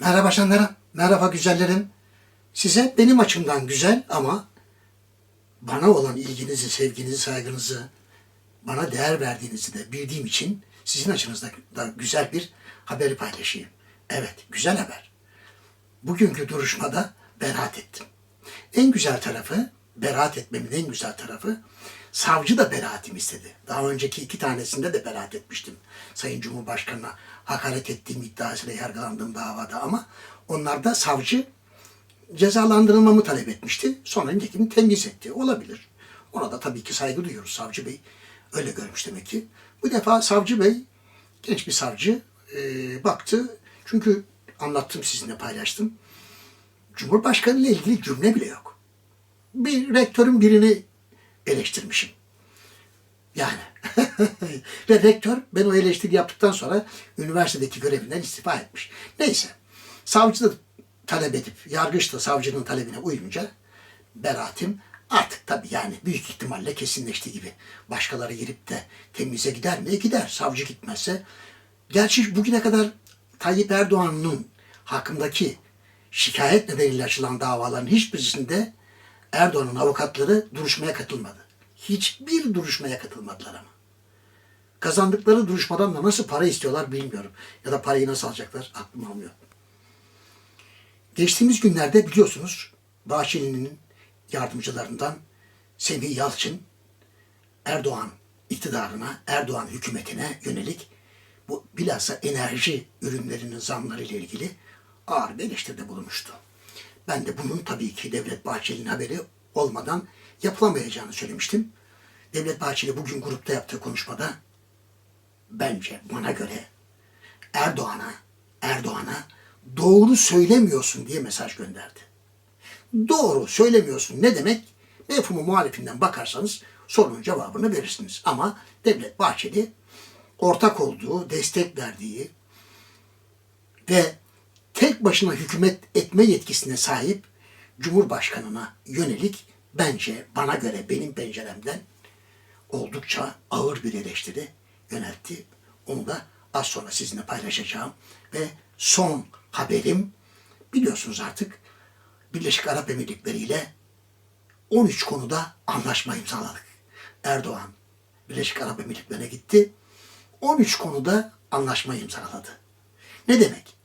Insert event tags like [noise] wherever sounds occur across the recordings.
Merhaba canlarım, merhaba güzellerim. Size benim açımdan güzel ama bana olan ilginizi, sevginizi, saygınızı, bana değer verdiğinizi de bildiğim için sizin açınızda da güzel bir haberi paylaşayım. Evet, güzel haber. Bugünkü duruşmada beraat ettim. En güzel tarafı, beraat etmemin en güzel tarafı, savcı da beraatimi istedi. Daha önceki iki tanesinde de beraat etmiştim. Sayın Cumhurbaşkanı'na hakaret ettiğim iddiasıyla yargılandığım davada ama onlarda savcı cezalandırılmamı talep etmişti. Sonra nitekim temiz etti. Olabilir. Ona da tabii ki saygı duyuyoruz savcı bey. Öyle görmüş demek ki. Bu defa savcı bey, genç bir savcı e, baktı. Çünkü anlattım sizinle paylaştım. Cumhurbaşkanı ile ilgili cümle bile yok. Bir rektörün birini eleştirmişim. Yani. [laughs] Ve rektör ben o eleştiri yaptıktan sonra üniversitedeki görevinden istifa etmiş. Neyse. Savcı da talep edip, yargıç da savcının talebine uyunca beraatim artık tabii yani büyük ihtimalle kesinleşti gibi. Başkaları girip de temize gider mi? Gider. Savcı gitmezse. Gerçi bugüne kadar Tayyip Erdoğan'ın hakkındaki şikayet nedeniyle açılan davaların hiçbirisinde Erdoğan'ın avukatları duruşmaya katılmadı. Hiçbir duruşmaya katılmadılar ama. Kazandıkları duruşmadan da nasıl para istiyorlar bilmiyorum. Ya da parayı nasıl alacaklar aklım almıyor. Geçtiğimiz günlerde biliyorsunuz Bahçeli'nin yardımcılarından Semih Yalçın Erdoğan iktidarına, Erdoğan hükümetine yönelik bu bilhassa enerji ürünlerinin zamları ile ilgili ağır bir bulunmuştu. Ben de bunun tabii ki Devlet Bahçeli'nin haberi olmadan yapılamayacağını söylemiştim. Devlet Bahçeli bugün grupta yaptığı konuşmada bence bana göre Erdoğan'a Erdoğan'a doğru söylemiyorsun diye mesaj gönderdi. Doğru söylemiyorsun ne demek? Mefhumu muhalifinden bakarsanız sorunun cevabını verirsiniz. Ama Devlet Bahçeli ortak olduğu, destek verdiği ve başına hükümet etme yetkisine sahip Cumhurbaşkanına yönelik bence bana göre benim penceremden oldukça ağır bir eleştiri yöneltti. Onu da az sonra sizinle paylaşacağım. Ve son haberim biliyorsunuz artık Birleşik Arap Emirlikleri ile 13 konuda anlaşma imzaladık. Erdoğan Birleşik Arap Emirlikleri'ne gitti. 13 konuda anlaşma imzaladı. Ne demek?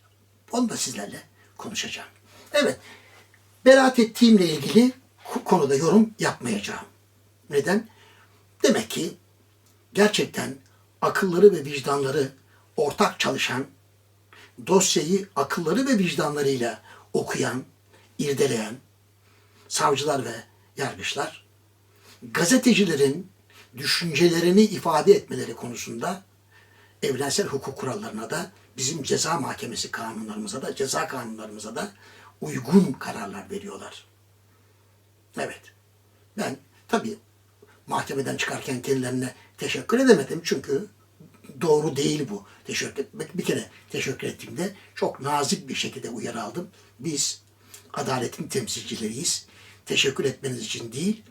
Onu da sizlerle konuşacağım. Evet, beraat ettiğimle ilgili konuda yorum yapmayacağım. Neden? Demek ki gerçekten akılları ve vicdanları ortak çalışan, dosyayı akılları ve vicdanlarıyla okuyan, irdeleyen savcılar ve yargıçlar, gazetecilerin düşüncelerini ifade etmeleri konusunda evrensel hukuk kurallarına da bizim ceza mahkemesi kanunlarımıza da ceza kanunlarımıza da uygun kararlar veriyorlar. Evet. Ben tabii mahkemeden çıkarken kendilerine teşekkür edemedim çünkü doğru değil bu. Teşekkür bir kere teşekkür ettiğimde çok nazik bir şekilde uyarı aldım. Biz adaletin temsilcileriyiz. Teşekkür etmeniz için değil,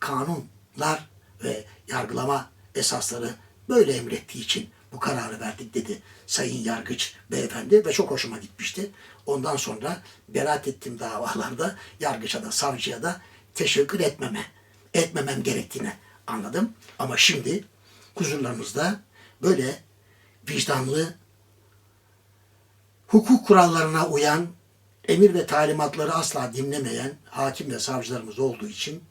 kanunlar ve yargılama esasları böyle emrettiği için bu kararı verdik dedi Sayın Yargıç beyefendi ve çok hoşuma gitmişti. Ondan sonra beraat ettiğim davalarda yargıça da savcıya da teşekkür etmeme, etmemem gerektiğini anladım. Ama şimdi huzurlarınızda böyle vicdanlı, hukuk kurallarına uyan, emir ve talimatları asla dinlemeyen hakim ve savcılarımız olduğu için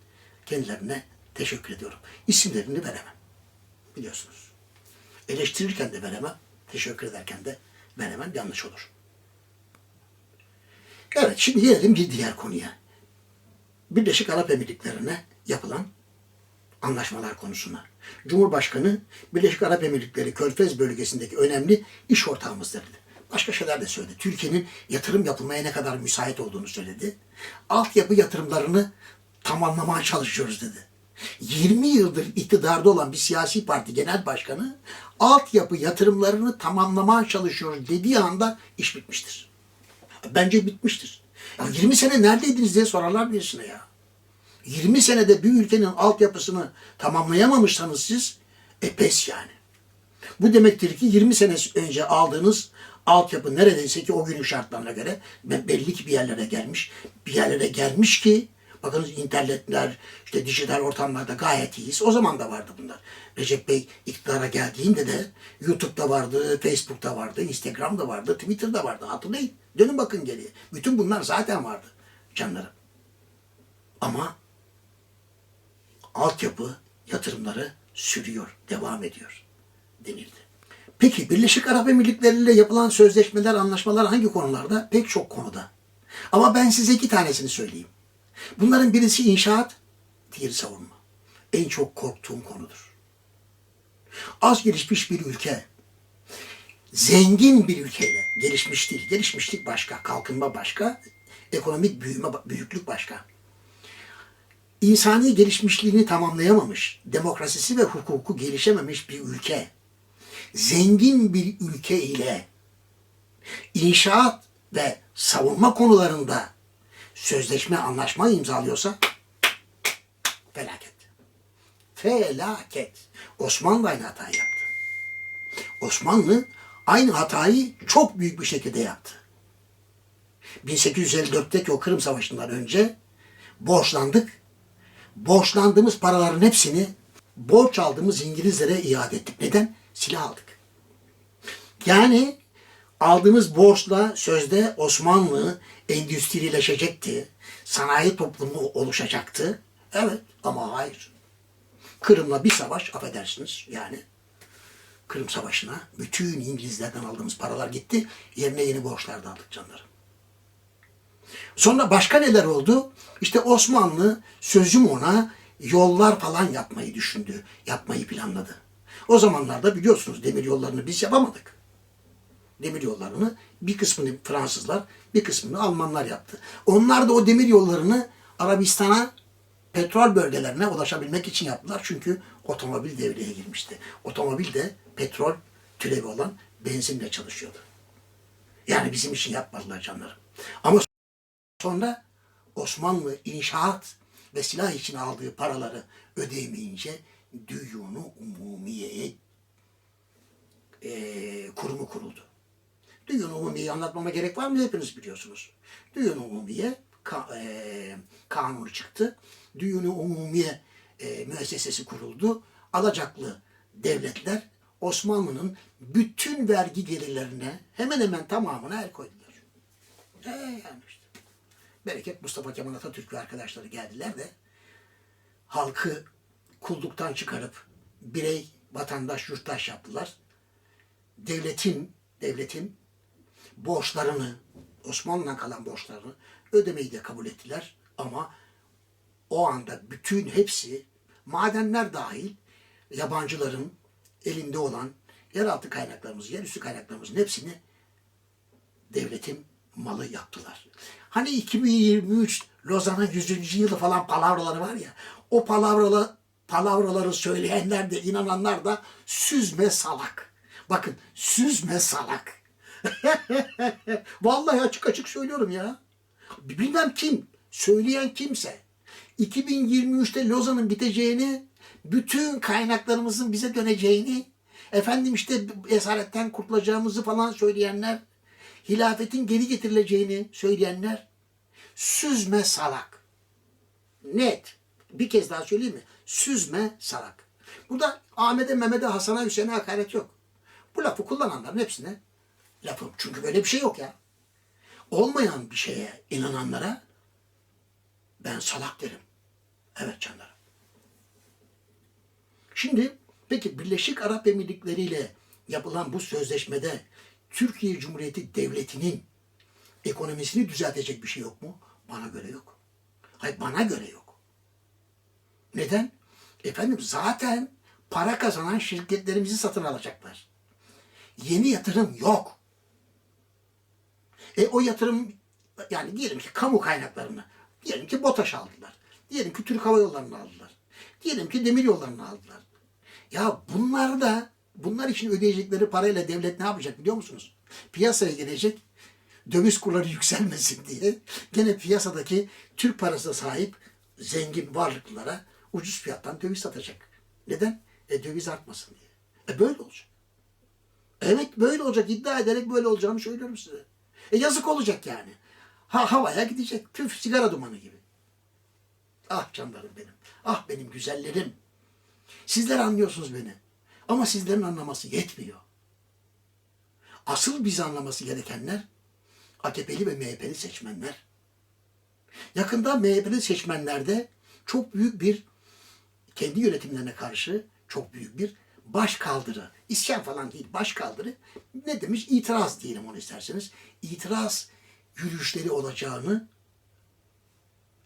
kendilerine teşekkür ediyorum. İsimlerini veremem. Biliyorsunuz. Eleştirirken de veremem, teşekkür ederken de veremem yanlış olur. Evet, şimdi gelelim bir diğer konuya. Birleşik Arap Emirlikleri'ne yapılan anlaşmalar konusuna. Cumhurbaşkanı Birleşik Arap Emirlikleri Körfez bölgesindeki önemli iş ortağımızdır dedi. Başka şeyler de söyledi. Türkiye'nin yatırım yapılmaya ne kadar müsait olduğunu söyledi. Altyapı yatırımlarını tamamlamaya çalışıyoruz dedi. 20 yıldır iktidarda olan bir siyasi parti genel başkanı altyapı yatırımlarını tamamlamaya çalışıyoruz dediği anda iş bitmiştir. Bence bitmiştir. Ya 20 sene neredeydiniz diye sorarlar birisine ya. 20 senede bir ülkenin altyapısını tamamlayamamışsanız siz e yani. Bu demektir ki 20 sene önce aldığınız altyapı neredeyse ki o günün şartlarına göre be- belli ki bir yerlere gelmiş. Bir yerlere gelmiş ki bakınız internetler, işte dijital ortamlarda gayet iyiyiz. O zaman da vardı bunlar. Recep Bey iktidara geldiğinde de YouTube'da vardı, Facebook'ta vardı, Instagram'da vardı, Twitter'da vardı. Hatırlayın. Dönün bakın geriye. Bütün bunlar zaten vardı canlarım. Ama altyapı yatırımları sürüyor, devam ediyor denildi. Peki Birleşik Arap Emirlikleri ile yapılan sözleşmeler, anlaşmalar hangi konularda? Pek çok konuda. Ama ben size iki tanesini söyleyeyim. Bunların birisi inşaat, diğeri savunma. En çok korktuğum konudur. Az gelişmiş bir ülke, zengin bir ülkeyle, gelişmiş değil, gelişmişlik başka, kalkınma başka, ekonomik büyüme, büyüklük başka insani gelişmişliğini tamamlayamamış, demokrasisi ve hukuku gelişememiş bir ülke, zengin bir ülke ile inşaat ve savunma konularında sözleşme, anlaşma imzalıyorsa felaket. Felaket. Osmanlı aynı hatayı yaptı. Osmanlı aynı hatayı çok büyük bir şekilde yaptı. 1854'teki o Kırım Savaşı'ndan önce borçlandık borçlandığımız paraların hepsini borç aldığımız İngilizlere iade ettik. Neden? Silah aldık. Yani aldığımız borçla sözde Osmanlı endüstrileşecekti. Sanayi toplumu oluşacaktı. Evet ama hayır. Kırım'la bir savaş affedersiniz yani. Kırım Savaşı'na bütün İngilizlerden aldığımız paralar gitti. Yerine yeni borçlar da aldık canlarım. Sonra başka neler oldu? İşte Osmanlı sözüm ona yollar falan yapmayı düşündü. Yapmayı planladı. O zamanlarda biliyorsunuz demir yollarını biz yapamadık. Demir yollarını bir kısmını Fransızlar, bir kısmını Almanlar yaptı. Onlar da o demir yollarını Arabistan'a petrol bölgelerine ulaşabilmek için yaptılar. Çünkü otomobil devreye girmişti. Otomobil de petrol türevi olan benzinle çalışıyordu. Yani bizim için yapmadılar canlarım. Ama Sonra Osmanlı inşaat ve silah için aldığı paraları ödeyemeyince Düyunu Umumiye'ye e, kurumu kuruldu. Düyun Umumiye'yi anlatmama gerek var mı? Hepiniz biliyorsunuz. Düyun Umumiye ka, e, kanunu çıktı. Düyun Umumiye e, müessesesi kuruldu. Alacaklı devletler Osmanlı'nın bütün vergi gelirlerine hemen hemen tamamına el koydular. E, yani işte. Bereket Mustafa Kemal Atatürk ve arkadaşları geldiler de halkı kulluktan çıkarıp birey, vatandaş, yurttaş yaptılar. Devletin, devletin borçlarını, Osmanlı'dan kalan borçlarını ödemeyi de kabul ettiler. Ama o anda bütün hepsi, madenler dahil, yabancıların elinde olan yeraltı kaynaklarımız, yerüstü kaynaklarımızın hepsini devletin malı yaptılar. Hani 2023 Lozan'ın 100. yılı falan palavraları var ya. O palavralı, palavraları söyleyenler de inananlar da süzme salak. Bakın süzme salak. [laughs] Vallahi açık açık söylüyorum ya. Bilmem kim, söyleyen kimse. 2023'te Lozan'ın biteceğini, bütün kaynaklarımızın bize döneceğini, efendim işte esaretten kurtulacağımızı falan söyleyenler hilafetin geri getirileceğini söyleyenler süzme salak. Net. Bir kez daha söyleyeyim mi? Süzme salak. Burada Ahmet'e, Mehmet'e, Hasan'a, Hüseyin'e hakaret yok. Bu lafı kullananların hepsine lafım. Çünkü böyle bir şey yok ya. Olmayan bir şeye inananlara ben salak derim. Evet canlarım. Şimdi peki Birleşik Arap Emirlikleri ile yapılan bu sözleşmede Türkiye Cumhuriyeti Devleti'nin ekonomisini düzeltecek bir şey yok mu? Bana göre yok. Hayır bana göre yok. Neden? Efendim zaten para kazanan şirketlerimizi satın alacaklar. Yeni yatırım yok. E o yatırım yani diyelim ki kamu kaynaklarını, diyelim ki BOTAŞ aldılar. Diyelim ki Türk Hava Yolları'nı aldılar. Diyelim ki demir yollarını aldılar. Ya bunlar da bunlar için ödeyecekleri parayla devlet ne yapacak biliyor musunuz? Piyasaya gelecek döviz kurları [laughs] yükselmesin diye gene piyasadaki Türk parasına sahip zengin varlıklılara ucuz fiyattan döviz satacak. Neden? E döviz artmasın diye. E böyle olacak. Evet böyle olacak iddia ederek böyle olacağını söylüyorum size. E yazık olacak yani. Ha havaya gidecek. Püf sigara dumanı gibi. Ah canlarım benim. Ah benim güzellerim. Sizler anlıyorsunuz beni. Ama sizlerin anlaması yetmiyor. Asıl bizi anlaması gerekenler AKP'li ve MHP'li seçmenler. Yakında MHP'li seçmenlerde çok büyük bir kendi yönetimlerine karşı çok büyük bir baş kaldırı, isyan falan değil baş kaldırı ne demiş itiraz diyelim onu isterseniz itiraz yürüyüşleri olacağını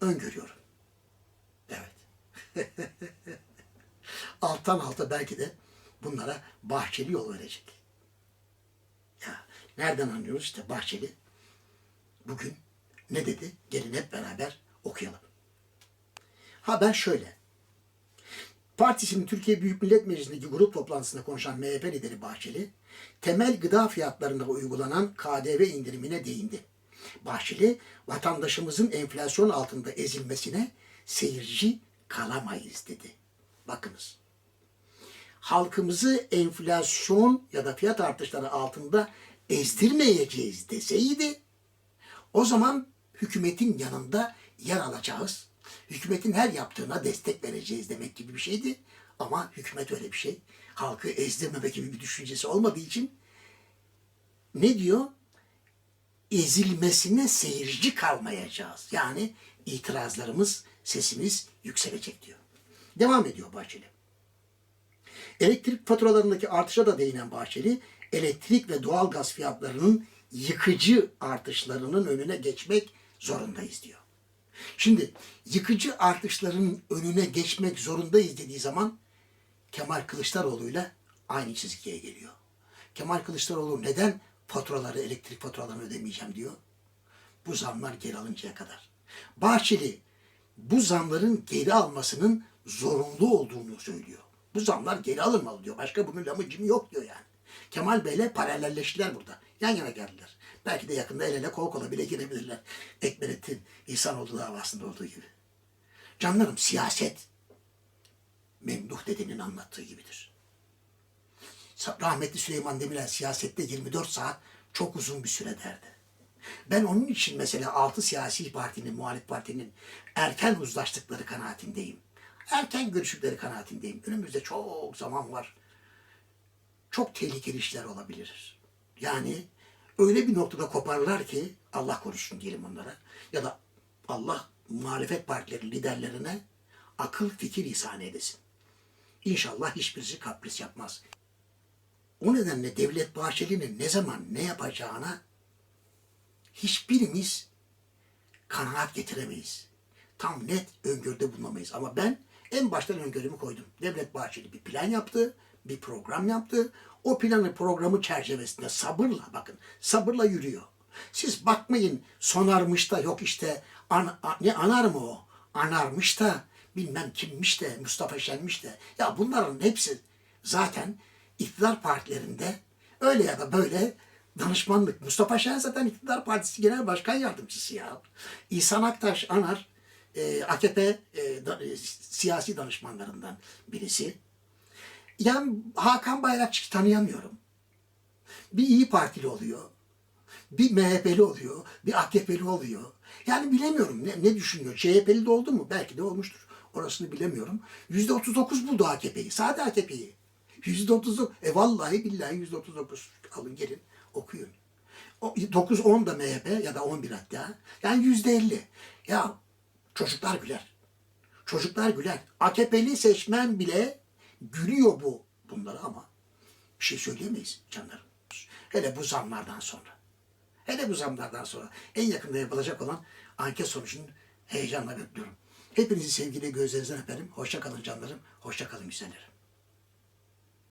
öngörüyorum. Evet. [laughs] Alttan alta belki de bunlara Bahçeli yol verecek. Ya nereden anlıyoruz işte Bahçeli bugün ne dedi? Gelin hep beraber okuyalım. Ha ben şöyle. Partisinin Türkiye Büyük Millet Meclisi'ndeki grup toplantısında konuşan MHP lideri Bahçeli, temel gıda fiyatlarında uygulanan KDV indirimine değindi. Bahçeli, vatandaşımızın enflasyon altında ezilmesine seyirci kalamayız dedi. Bakınız. Halkımızı enflasyon ya da fiyat artışları altında ezdirmeyeceğiz deseydi, o zaman hükümetin yanında yer alacağız. Hükümetin her yaptığına destek vereceğiz demek gibi bir şeydi. Ama hükümet öyle bir şey. Halkı ezdirmeme gibi bir düşüncesi olmadığı için ne diyor? Ezilmesine seyirci kalmayacağız. Yani itirazlarımız, sesimiz yükselecek diyor. Devam ediyor Bahçeli. Elektrik faturalarındaki artışa da değinen Bahçeli, elektrik ve doğalgaz fiyatlarının yıkıcı artışlarının önüne geçmek zorundayız diyor. Şimdi yıkıcı artışların önüne geçmek zorundayız dediği zaman Kemal Kılıçdaroğlu'yla aynı çizgiye geliyor. Kemal Kılıçdaroğlu neden faturaları, elektrik faturalarını ödemeyeceğim diyor. Bu zamlar geri alıncaya kadar. Bahçeli bu zamların geri almasının zorunlu olduğunu söylüyor. Bu zamlar geri alınmalı diyor. Başka bunun lamıcım yok diyor yani. Kemal Bey'le paralelleştiler burada. Yan yana geldiler. Belki de yakında el ele kol kola bile girebilirler. Ekmelettin İhsanoğlu davasında olduğu gibi. Canlarım siyaset Memduh dedenin anlattığı gibidir. Rahmetli Süleyman Demirel siyasette 24 saat çok uzun bir süre derdi. Ben onun için mesela altı siyasi partinin, muhalif partinin erken uzlaştıkları kanaatindeyim. Erken görüşükleri kanaatindeyim. Önümüzde çok zaman var. Çok tehlikeli işler olabilir. Yani öyle bir noktada koparlar ki Allah korusun diyelim onlara. Ya da Allah muhalefet partileri liderlerine akıl fikir ihsan edesin. İnşallah hiçbirisi kapris yapmaz. O nedenle Devlet Bahçeli'nin ne zaman ne yapacağına hiçbirimiz kanaat getiremeyiz. Tam net öngörüde bulunamayız. Ama ben en baştan öngörümü koydum. Devlet Bahçeli bir plan yaptı, bir program yaptı. O planı programı çerçevesinde sabırla bakın, sabırla yürüyor. Siz bakmayın sonarmış da yok işte an, a- ne anar mı o? Anarmış da bilmem kimmiş de Mustafa Şenmiş de. Ya bunların hepsi zaten iktidar partilerinde öyle ya da böyle danışmanlık. Mustafa Şen zaten iktidar partisi genel başkan yardımcısı ya. İhsan Aktaş Anar e, AKP e, da- e, siyasi danışmanlarından birisi. Yani Hakan Bayrakçı'yı tanıyamıyorum. Bir İyi Partili oluyor. Bir MHP'li oluyor. Bir AKP'li oluyor. Yani bilemiyorum ne, ne düşünüyor. CHP'li de oldu mu? Belki de olmuştur. Orasını bilemiyorum. Yüzde 39 buldu AKP'yi. Sade AKP'yi. Yüzde 39. E vallahi billahi yüzde 39. Alın gelin okuyun. O, 9 10 da MHP ya da 11 hatta. Yani yüzde 50. Ya çocuklar güler. Çocuklar güler. AKP'li seçmen bile gülüyor bu bunları ama bir şey söyleyemeyiz canlarım. Hele bu zamlardan sonra. Hele bu zamlardan sonra en yakında yapılacak olan anket sonucunu heyecanla bekliyorum. Hepinizi sevgiyle gözlerinizden öperim. Hoşça kalın canlarım. Hoşça kalın güzellerim.